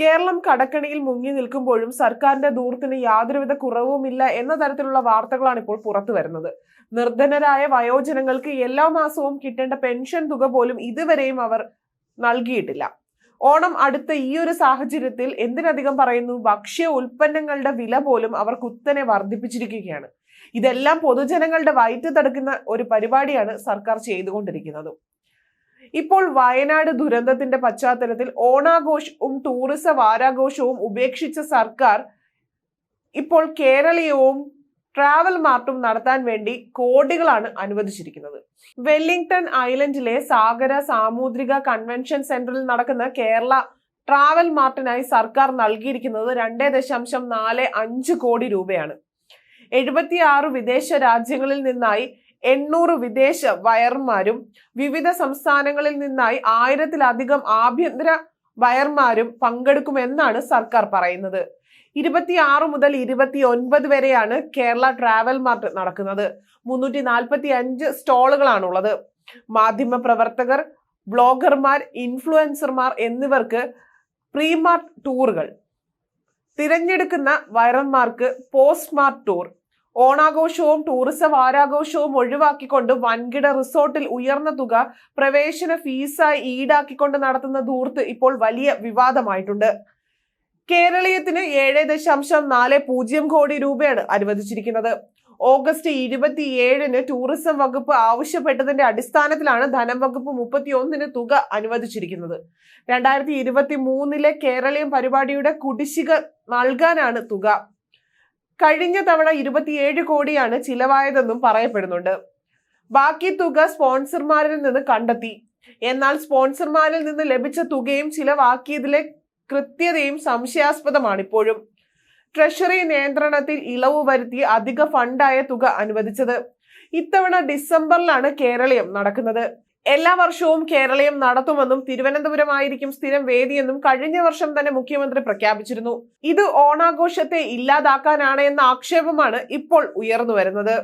കേരളം കടക്കണിയിൽ മുങ്ങി നിൽക്കുമ്പോഴും സർക്കാരിന്റെ ദൂരത്തിന് യാതൊരുവിധ കുറവുമില്ല എന്ന തരത്തിലുള്ള വാർത്തകളാണ് ഇപ്പോൾ പുറത്തു വരുന്നത്. നിർധനരായ വയോജനങ്ങൾക്ക് എല്ലാ മാസവും കിട്ടേണ്ട പെൻഷൻ തുക പോലും ഇതുവരെയും അവർ നൽകിയിട്ടില്ല. ഓണം അടുത്ത ഈ ഒരു സാഹചര്യത്തിൽ എന്തിനധികം പറയുന്നു? ഭക്ഷ്യ ഉൽപ്പന്നങ്ങളുടെ വില പോലും അവർ കുത്തനെ വർദ്ധിപ്പിച്ചിരിക്കുകയാണ്. ഇതെല്ലാം പൊതുജനങ്ങളുടെ വയറ്റ് തടുക്കുന്ന ഒരു പരിപാടിയാണ് സർക്കാർ ചെയ്തുകൊണ്ടിരിക്കുന്നത്. ഇപ്പോൾ വയനാട് ദുരന്തത്തിന്റെ പശ്ചാത്തലത്തിൽ ഓണാഘോഷവും ടൂറിസം വാരാഘോഷവും ഉപേക്ഷിച്ച സർക്കാർ ഇപ്പോൾ കേരളീയവും ട്രാവൽ മാർട്ടും നടത്താൻ വേണ്ടി കോടികളാണ് അനുവദിച്ചിരിക്കുന്നത്. വെല്ലിംഗ്ടൺ ഐലൻഡിലെ സാഗര സാമുദ്രിക കൺവെൻഷൻ സെന്ററിൽ നടക്കുന്ന കേരള ട്രാവൽ മാർട്ടിനായി സർക്കാർ നൽകിയിരിക്കുന്നത് രണ്ട് ദശാംശം നാല് അഞ്ച് കോടി രൂപയാണ്. എഴുപത്തിയാറ് വിദേശ രാജ്യങ്ങളിൽ നിന്നായി എണ്ണൂറ് വിദേശ വയർമാരും വിവിധ സംസ്ഥാനങ്ങളിൽ നിന്നായി ആയിരത്തിലധികം ആഭ്യന്തര വയർമാരും പങ്കെടുക്കുമെന്നാണ് സർക്കാർ പറയുന്നത്. ഇരുപത്തിയാറ് മുതൽ ഇരുപത്തി ഒൻപത് വരെയാണ് കേരള ട്രാവൽ മാർട്ട് നടക്കുന്നത്. മുന്നൂറ്റി നാൽപ്പത്തി അഞ്ച് സ്റ്റോളുകളാണുള്ളത്. മാധ്യമ പ്രവർത്തകർ ബ്ലോഗർമാർ ഇൻഫ്ലുവൻസർമാർ എന്നിവർക്ക് പ്രീമാർട്ട് ടൂറുകൾ. തിരഞ്ഞെടുക്കുന്ന വയറന്മാർക്ക് പോസ്റ്റ് മാർട്ട് ടൂർ ഓണാഘോഷവും ടൂറിസം വാരാഘോഷവും ഒഴിവാക്കിക്കൊണ്ട് വൻകിട റിസോർട്ടിൽ ഉയർന്ന തുക പ്രവേശന ഫീസായി ഈടാക്കിക്കൊണ്ട് നടത്തുന്ന ധൂർത്ത് ഇപ്പോൾ വലിയ വിവാദമായിട്ടുണ്ട്. കേരളീയത്തിന് ഏഴ് ദശാംശം നാല് പൂജ്യം കോടി രൂപയാണ് അനുവദിച്ചിരിക്കുന്നത്. ഓഗസ്റ്റ് ഇരുപത്തിയേഴിന് ടൂറിസം വകുപ്പ് ആവശ്യപ്പെട്ടതിന്റെ അടിസ്ഥാനത്തിലാണ് ധനം വകുപ്പ് മുപ്പത്തി ഒന്നിന് തുക അനുവദിച്ചിരിക്കുന്നത്. രണ്ടായിരത്തി ഇരുപത്തി മൂന്നിലെ കേരളീയം പരിപാടിയുടെ കുടിശ്ശിക നൽകാനാണ് തുക. കഴിഞ്ഞ തവണ ഇരുപത്തിയേഴ് കോടിയാണ് ചിലവായതെന്നും പറയപ്പെടുന്നുണ്ട്. ബാക്കി തുക സ്പോൺസർമാരിൽ നിന്ന് കണ്ടെത്തി. എന്നാൽ സ്പോൺസർമാരിൽ നിന്ന് ലഭിച്ച തുകയും ചിലവാക്കിയതിലെ കൃത്യതയും സംശയാസ്പദമാണ് ഇപ്പോഴും ട്രഷറി നിയന്ത്രണത്തിൽ ഇളവ് വരുത്തി അധിക ഫണ്ടായ തുക അനുവദിച്ചത്. ഇത്തവണ ഡിസംബറിലാണ് കേരളീയം നടക്കുന്നത്. എല്ലാ വർഷവും കേരളീയം നടത്തുമെന്നും തിരുവനന്തപുരമായിരിക്കും സ്ഥിരം വേദിയെന്നും കഴിഞ്ഞ വർഷം തന്നെ മുഖ്യമന്ത്രി പ്രഖ്യാപിച്ചിരുന്നു. ഇത് ഓണാഘോഷത്തെ ഇല്ലാതാക്കാനാണ് എന്ന ആക്ഷേപമാണ് ഇപ്പോൾ ഉയർന്നു വരുന്നത്.